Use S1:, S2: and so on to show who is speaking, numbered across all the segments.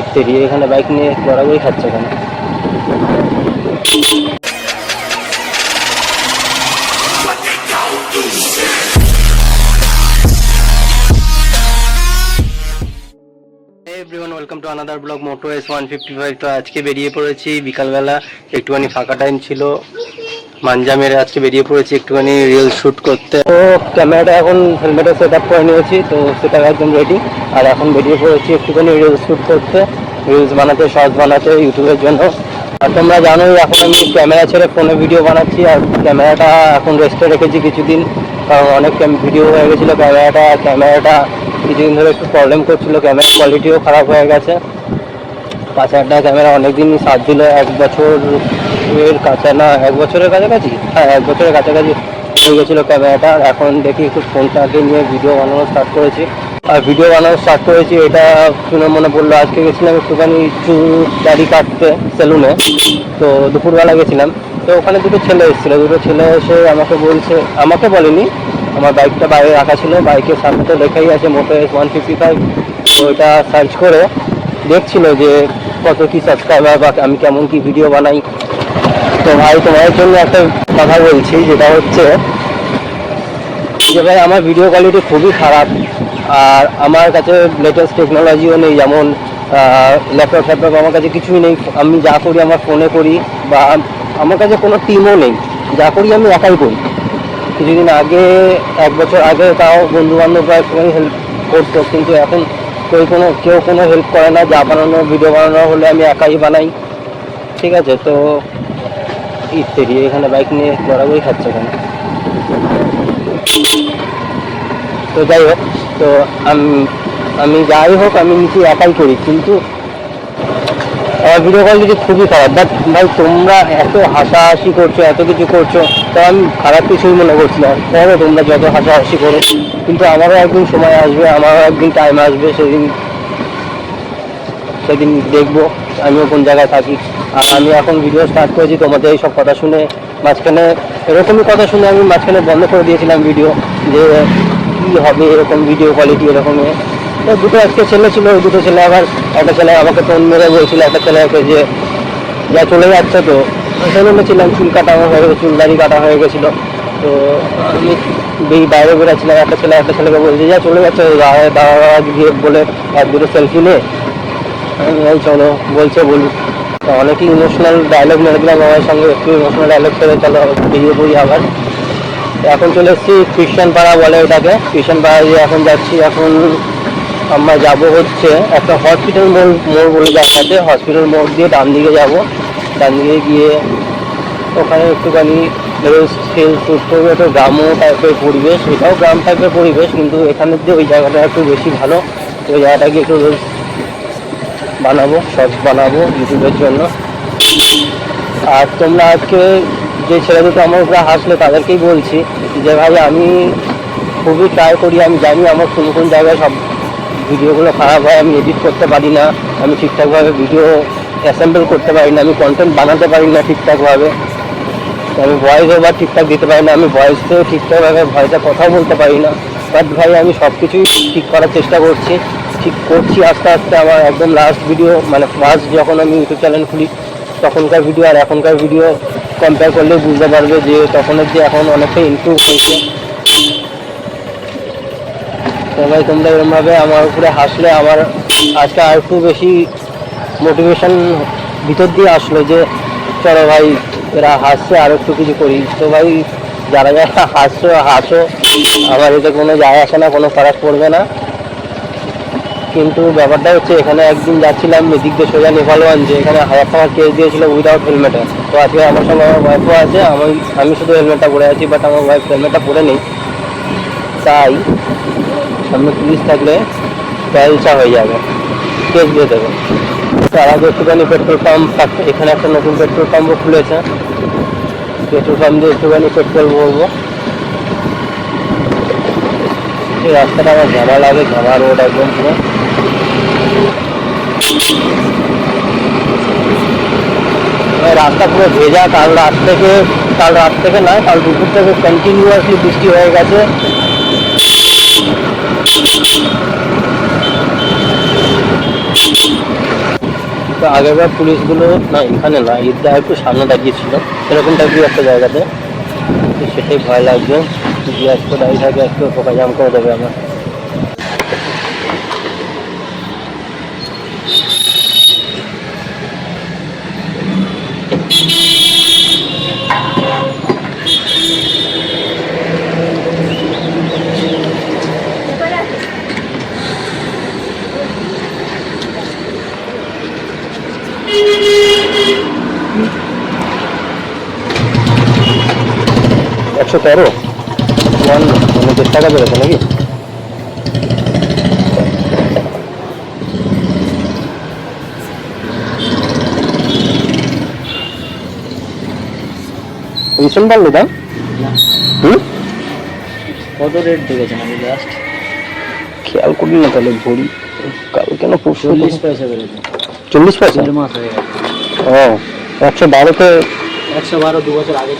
S1: ইত্যাদি এখানে বাইক নিয়ে গড়াগড়ি খাচ্ছে এখানে। Welcome to another blog Moto S one fifty five তো আজকে বেরিয়ে পড়েছি। বিকালবেলা একটুখানি ফাঁকা টাইম ছিল। মাঞ্জা মেরে আজকে বেরিয়ে পড়েছি, একটুখানি রিল শ্যুট করতে। তো ক্যামেরাটা এখন হেলমেটে সেট আপ করে নিয়েছি, তো সেটা একদম রেডি আর এখন বেরিয়ে পড়েছি একটুখানি রিলস শ্যুট করতে। রিলস বানাতে শর্টস বানাতে ইউটিউবের জন্য। আর তোমরা জানোই, এখন আমি ক্যামেরা ছেড়ে ফোনে ভিডিও বানাচ্ছি, আর ক্যামেরাটা এখন রেস্টে রেখেছি কিছুদিন। কারণ অনেক ভিডিও হয়ে গেছিল ক্যামেরাটা ক্যামেরাটা কিছুদিন ধরে একটু প্রবলেম করছিল ক্যামেরা কোয়ালিটিও খারাপ হয়ে গেছে। পাঁচ হাজার টাকা ক্যামেরা অনেকদিনই সাথ দিল এক বছর এর কাছে, না, এক বছরের কাছাকাছি? হ্যাঁ এক বছরের কাছাকাছি হয়ে গেছিল ক্যামেরাটা আর এখন দেখি একটু ফোনটাকে নিয়ে ভিডিও বানানো স্টার্ট করেছি। আর ভিডিও বানানো স্টার্ট করেছি, এটা শুনে মনে পড়ল, আজকে গেছিলাম একটুখানি চুল দাড়ি কাটতে সেলুনে তো দুপুরবেলা গেছিলাম। তো ওখানে দুটো ছেলে এসেছিল। দুটো ছেলে এসে আমাকে বলছে, আমাকে বলেনি, আমার বাইকটা বাইরে রাখা ছিল। বাইকের সামনে তো লেখাই আছে, Moto S one fifty five তো ওইটা সার্চ করে দেখছিল যে কত কি সাবস্ক্রাইবার বা আমি কেমন কি ভিডিও বানাই। তো ভাই, তোমার জন্য একটা কথা বলছি, যেটা হচ্ছে যে ভাই, আমার ভিডিও কোয়ালিটি খুবই খারাপ। আর আমার কাছে লেটেস্ট টেকনোলজিও নেই, যেমন ল্যাপটপ ফ্যাপটপ আমার কাছে কিছুই নেই। আমি যা করি, আমার ফোনে করি, বা আমার কাছে কোনো টিমও নেই। যা করি, আমি একাই করি। কিছুদিন আগে, এক বছর আগে তাও বন্ধু বান্ধবরা একটুখানি হেল্প করতো, কিন্তু এখন কেউ কোনো কেউ কোনো হেল্প করে না, যা বানানো ভিডিও বানানো হলে আমি একাই বানাই। ঠিক আছে, তো ইত্যাদি এখানে বাইক নিয়ে গড়াগড়ি খাচ্ছে এখানে। তো যাই হোক, তো আমি আমি যাই হোক, আমি নিজে একাই করি, কিন্তু ভিডিও কোয়ালিটি খুবই খারাপ। বাট ভাই, তোমরা এত হাসাহাসি করছ, এত কিছু করছ, তো আমি খারাপ কিছুই মনে করছি না। করো তোমরা যত হাসাহাসি করো, কিন্তু আমারও একদিন সময় আসবে, আমারও একদিন টাইম আসবে, সেদিন সেদিন দেখব আমিও কোন জায়গায় থাকি। আর আমি এখন ভিডিও স্টার্ট করেছি, তোমাদের এইসব কথা শুনে মাঝখানে, এরকমই কথা শুনে আমি মাঝখানে বন্ধ করে দিয়েছিলাম ভিডিও যে কী হবে এরকম ভিডিও কোয়ালিটি এরকম এ। তো দুটো আজকে ছেলে ছিল ওই দুটো ছেলে আবার একটা ছেলে আমাকে ফোন মেরে বলছিল, একটা ছেলেকে যে যা চলে যাচ্ছে তো। সেজন্য ছিলাম, চুল কাটা হয়ে গেছে চুল দাড়ি কাটা হয়ে গেছিল। তো আমি বেই বাইরে বেরোচ্ছিলাম, একটা ছেলে একটা ছেলেকে বলছে, যা চলে যাচ্ছে দাঁড়া গিয়ে বলে এক দুটো সেলফি নে। এই চলো। বলছে বলি অনেকই ইমোশনাল ডায়লগ মেরে দিলাম আমার সঙ্গে, একটু ইমোশনাল ডায়লগ করে, চলো, বেরিয়ে পড়ি আবার। এখন চলে এসেছি খ্রিস্টান পাড়া বলে ওটাকে। খ্রিস্টান পাড়া এখন যাচ্ছি, এখন আমরা যাব হচ্ছে একটা হসপিটাল মোড় মোড় বলে আছে হসপিটাল মোড় দিয়ে ডান দিকে যাব। ডান দিকে গিয়ে ওখানে একটুখানি সেল শ্যুট করবে একটা গ্রাম্য টাইপের পরিবেশ। এটাও গ্রাম টাইপের পরিবেশ, কিন্তু এখানের যে ওই জায়গাটা একটু বেশি ভালো, ওই জায়গাটা গিয়ে একটু reels বানাবো শর্টস বানাবো ইউটিউবের জন্য। আর তোমরা আজকে যে ছেলে দুটো আমার উপরে হাসলে তাদেরকেই বলছি যে, ভাই, আমি খুবই ট্রাই করি, আমি জানি আমার কোন কোন জায়গায় সব ভিডিওগুলো খারাপ হয়, আমি এডিট করতে পারি না, আমি ঠিকঠাকভাবে ভিডিও অ্যাসেম্বল করতে পারি না, আমি কন্টেন্ট বানাতে পারি না ঠিকঠাকভাবে। আমি ভয়েস ওভার ঠিকঠাক দিতে পারি না, আমি ভয়েসেও ঠিকঠাকভাবে ভয়েসে কথা বলতে পারি না। বাট ভাই, আমি সব কিছুই ঠিক করার চেষ্টা করছি, ঠিক করছি আস্তে আস্তে আমার একদম লাস্ট ভিডিও মানে ফার্স্ট যখন আমি ইউটিউব চ্যানেল খুলি, তখনকার ভিডিও আর এখনকার ভিডিও কম্পেয়ার করলে বুঝতে পারবে যে তখনের যে এখন অনেকটা ইমপ্রুভ হয়েছে। ভাই তোমরা এরকমভাবে আমার উপরে হাসলে আমার আজকে আর একটু বেশি মোটিভেশন ভিতর দিয়ে আসলো যে, চলো ভাই, এরা হাসছে, আর একটু কিছু করি। তো ভাই, যারা যারা হাসছো, হাসো। আমার এতে কোনো যায় আসে না, কোনো ফারাক পড়বে না। কিন্তু ব্যাপারটা হচ্ছে, এখানে একদিন যাচ্ছিলাম এদিক দিয়ে সোজা যে এখানে হাজার টাকার কেস দিয়েছিল উইদাউট হেলমেটে তো আজকে আমার সঙ্গে আমার ওয়াইফও আছে, আমি আমি শুধু হেলমেটটা পরে আছি বাট আমার ওয়াইফ হেলমেটটা পরে নেই। তাই সামনে পুলিশ থাকলে পয়সা হয়ে যাবে, কেস দিয়ে দেবে। তার আগে একটুখানি পেট্রোল পাম্প এখানে একটা নতুন পেট্রোল পাম্পও খুলেছে। পেট্রোল পাম্প দিয়ে একটুখানি পেট্রোল ভরবো। এই রাস্তাটা আমার ঘামা লাগে ঘামা রোড একদম পুরো। রাস্তা পুরো ভেজা, কাল রাত থেকে কাল রাত থেকে নয়, কাল দুপুর থেকে কন্টিনিউয়াসলি বৃষ্টি হয়ে গেছে। আগেরবার পুলিশগুলো না, এখানে না ঈদগাহ একটু সামনে দাঁড়িয়েছিল। এরকম টাইপের একটা জায়গাতে? সেটাই ভয় লাগবে। যদি একটু দাঁড়িয়ে থাকে, একটু পোকা জাম করে দেবে আমার। একশো তেরো? উনত্রিশ টাকা বেড়েছে নাকি? ভীষণ পারল দাম? হুম?
S2: কত রেট দেখেছেন আমি লাস্ট
S1: খেয়াল করি না তাহলে ঘড়ি কাল কেন
S2: চল্লিশ পয়সা বেড়েছে।
S1: চল্লিশ পয়সা? ও একশো বারোতে
S2: একশো বারো দু বছর আগে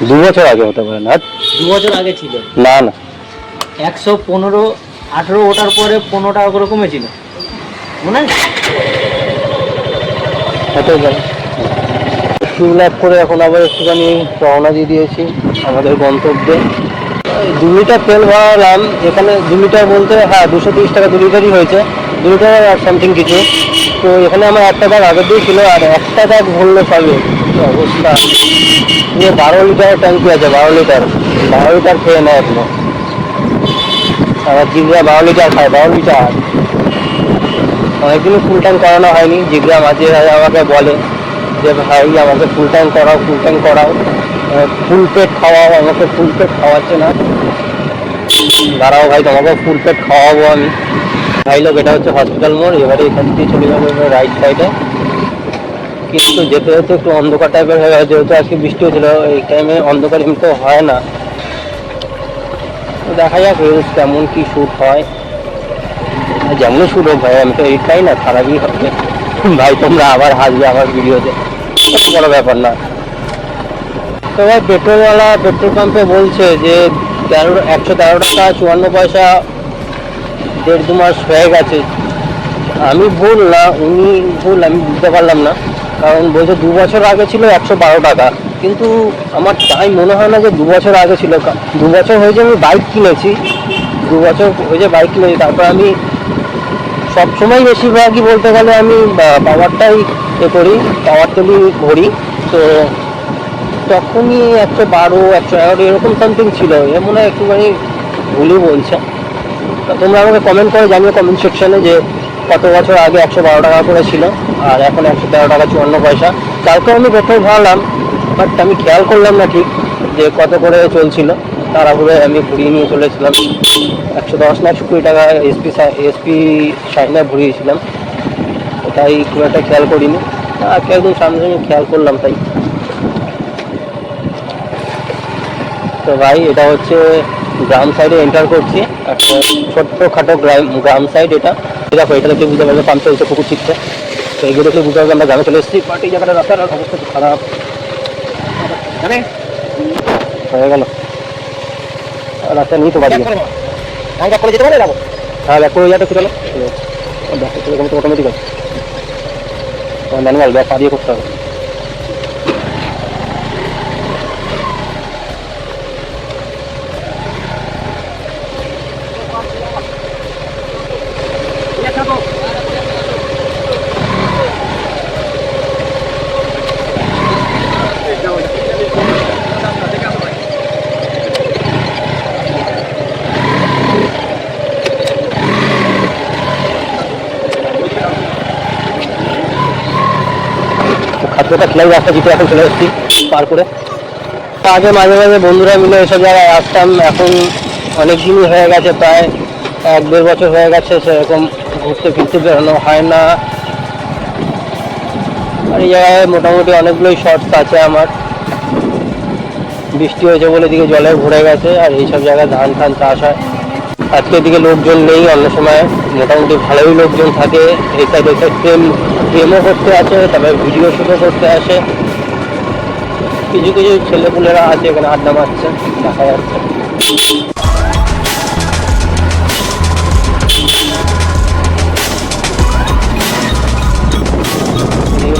S1: দু বছর আগে হতে পারে না
S2: দু বছর আগে ছিল।
S1: না না।
S2: একশো পনেরো আঠেরো ওঠার পরে পনেরো টাকা করে কমেছিল। মনে আছে?
S1: হতে পারে। ফুল আপ করে এখন আবার একটুখানি রওনা দিয়ে দিয়েছি আমাদের গন্তব্যে। দু লিটার তেল ভরালাম এখানে দু লিটার বলতে হ্যাঁ দুশো তিরিশ টাকা দু লিটারই হয়েছে। দু লিটার আর সামথিং কিছু। তো এখানে আমার একটা ব্যাগ আগের দিয়ে ছিল আর একটা ব্যাগ ভরলে সবে অবস্থা? নিয়ে বারো লিটারের ট্যাঙ্কি আছে, বারো লিটার। বারো লিটার খেয়ে নেয় এখনও। আমার জিগরা বারো লিটার খায়, বারো লিটার। অনেকদিনই ফুল ট্যাঙ্ক করানো হয়নি, জিগরা মাঝে মাঝে আমাকে বলে যে, ভাই, আমাকে ফুল ট্যাঙ্ক করাও ফুল ট্যাঙ্ক করাও। ফুল পেট খাওয়াও, আমাকে ফুল পেট খাওয়াচ্ছে না। দাঁড়াও ভাই, তোমাকে ফুল পেট খাওয়াবো আমি। ভাই লোক, এটা হচ্ছে হসপিটাল মোড়, এবারে এখান থেকে চলে যাব রাইট সাইডে কিন্তু যেতে যেতে একটু অন্ধকার টাইপের হয়ে গেছে, যেহেতু আজকে বৃষ্টি হয়েছিল, এই টাইমে অন্ধকার এমনিতেও হয় না। তো দেখা যাক রিলস কেমন কি শ্যুট হয়। যেমনই শুরু হোক ভাই, আমি তো এই এইটাই না খারাপই হবে। ভাই, তোমরা আবার হাসবে আমার ভিডিওতে। কোনো ব্যাপার না। তো ভাই পেট্রোলওয়ালা পেট্রোল পাম্পে বলছে যে তেরো, একশো তেরো টাকা, চুয়ান্ন পয়সা দেড় দু মাস হয়ে গেছে। আমি ভুল না, উনি ভুল, আমি বুঝতে পারলাম না। কারণ বলছে দু বছর আগে ছিল একশো বারো টাকা। কিন্তু আমার তাই মনে হয় না যে দু বছর আগে ছিল। দু বছর হয়েছে আমি বাইক কিনেছি, দু বছর হয়েছে বাইক কিনেছি, তারপর আমি সবসময় বেশিরভাগই বলতে গেলে আমি পাওয়ারটাই এ করি, পাওয়ার তেলই ভরি। তো তখনই একশো বারো, একশো এগারো, এরকম সামথিং ছিল। এ মনে হয় একটুখানি ভুলই বলছে। তোমরা আমাকে কমেন্ট করে জানিও কমেন্ট সেকশনে যে কত বছর আগে একশো বারো টাকা করে ছিল, আর এখন একশো তেরো টাকা চুয়ান্ন পয়সা। কালকে আমি পেট্রোল ভরালাম বাট আমি খেয়াল করলাম না ঠিক যে কত করে চলছিল। তাড়াহুড়ো আমি ঘুরিয়ে নিয়ে চলেছিলাম। একশো দশ একশো কুড়ি টাকা এসপি এসপি সাইনে ভরিয়েছিলাম তো তাই খুব একটা খেয়াল করিনি। আজকে একদম সামনে সামনে খেয়াল করলাম তাই। তো ভাই, এটা হচ্ছে গ্রাম সাইডে এন্টার করছি। একটা ছোট্টখাটো গ্রাম গ্রাম সাইড এটা। দেখো এটা দেখে বুঝতে পারবে পাম্প চলছে পুকুর ছিটছে তো এগুলো দেখলে বুঝতে পারবে আমরা গ্রামে চলে এসেছি বাট এই জায়গাটা রাস্তার অবস্থা খুব খারাপ। হয়ে গেল। রাস্তা নিয়ে তো বাড়ি।
S2: করে যেতে পারে
S1: হ্যাঁ ব্যাক করে যাতে চলো। ব্যাক করে তো অটোমেটিক আছে ম্যানুয়াল ব্যাক পা দিয়ে করতে হবে। খাদ্যটা খেলাই রাস্তা জিতে এখন চলে এসেছি পার করে। আগে মাঝে মাঝে বন্ধুরা মিলে এসব জায়গায় আসতাম। এখন অনেক দিনই হয়ে গেছে, প্রায় এক দেড় বছর হয়ে গেছে সেরকম ঘুরতে ফিরতে বেরোনো হয় না। আর এই জায়গায় মোটামুটি অনেকগুলোই শর্টস আছে আমার। বৃষ্টি হয়েছে বলে দিকে জলে ভরে গেছে আর এইসব জায়গায় ধান টান চাষ হয়। আজকে এদিকে লোকজন নেই অন্য সময়। মোটামুটি ভালোই লোকজন থাকে। এই সাইড ওই সাইড প্রেমও করতে আসে, তারপরে ভিডিও শুটও করতে আসে। কিছু কিছু ছেলেপুলেরা আছে, এখানে আড্ডা মারছে, দেখা যাচ্ছে।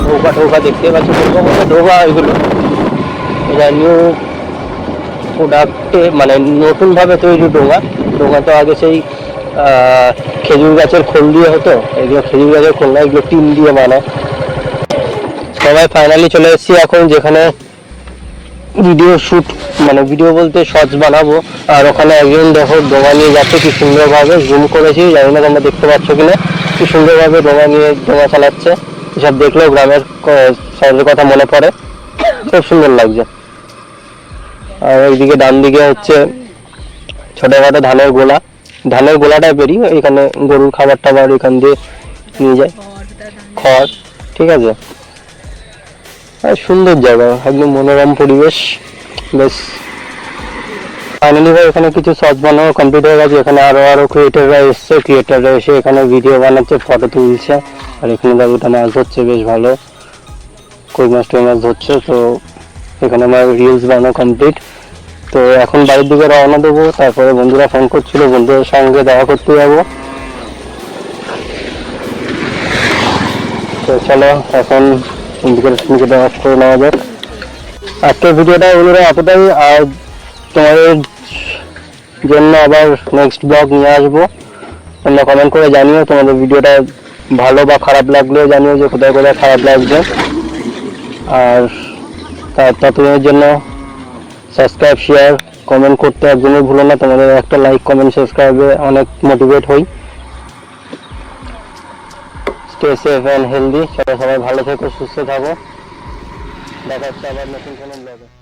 S1: নৌকা ঠৌকা দেখতে পাচ্ছি বলতে ডোবা এগুলো। এটা নিউ প্রোডাক্টে মানে নতুনভাবে তৈরি ডোঙা। ডোঙা তো আগে সেই খেজুর গাছের খোল দিয়ে হতো। এগুলো খেজুর গাছের খোল না, এগুলো টিন দিয়ে বানায়। সবাই ফাইনালি চলে এসেছি এখন যেখানে ভিডিও শ্যুট মানে ভিডিও বলতে শর্টস বানাবো। আর ওখানে একজন দেখো ডোঙা নিয়ে যাচ্ছে, কি সুন্দরভাবে জুম করেছি। জানি না তোমরা দেখতে পাচ্ছ কিনা। কি সুন্দরভাবে ডোঙা নিয়ে ডোঙা চালাচ্ছে। এসব দেখলেও গ্রামের শহরের কথা মনে পড়ে। খুব সুন্দর লাগছে। আর এইদিকে ডান দিকে হচ্ছে ছোটখাটো ধানের গোলা। ধানের গোলাটাই বেরিয়ে এখানে গরুর খাবার টাবার এখান দিয়ে নিয়ে যায়। খড়, ঠিক আছে? সুন্দর জায়গা, একদম মনোরম পরিবেশ, বেশ। ফাইনালি ভাই, এখানে কিছু শর্ট বানানো কমপ্লিট হয়ে গেছে। এখানে আরও আরও ক্রিয়েটাররা এসছে। ক্রিয়েটাররা এসে এখানে ভিডিও বানাচ্ছে ফটো তুলছে। আর এখানে দাদুটা মাছ ধরছে, বেশ ভালো। কই মাছ টই মাছ ধরছে, তো এখানে আমার রিলস বানানো কমপ্লিট তো এখন বাড়ির দিকে রওনা দেবো, তারপরে বন্ধুরা ফোন করছিল, বন্ধুদের সঙ্গে দেখা করতে যাব। তো চলো, এখন ইন্ডিকেটার অফ করে নেওয়া যাক। আজকের ভিডিওটা বন্ধুরা এতটাই, আর তোমাদের জন্য আবার নেক্সট ব্লগ নিয়ে আসব। তোমরা কমেন্ট করে জানিও তোমাদের ভিডিওটা ভালো বা খারাপ লাগলেও জানিও যে কোথায় কোথায় খারাপ লাগছে। আর তার ততদিনের জন্য সাবস্ক্রাইব শেয়ার কমেন্ট করতে একদমই ভুলো না। তোমাদের একটা লাইক কমেন্ট সাবস্ক্রাইবে অনেক মোটিভেট হই। স্টে সেফ অ্যান্ড হেলদি সবাই সবাই ভালো থেকো, সুস্থ থাকো। দেখা হচ্ছে আবার নতুন কোনো ব্লগে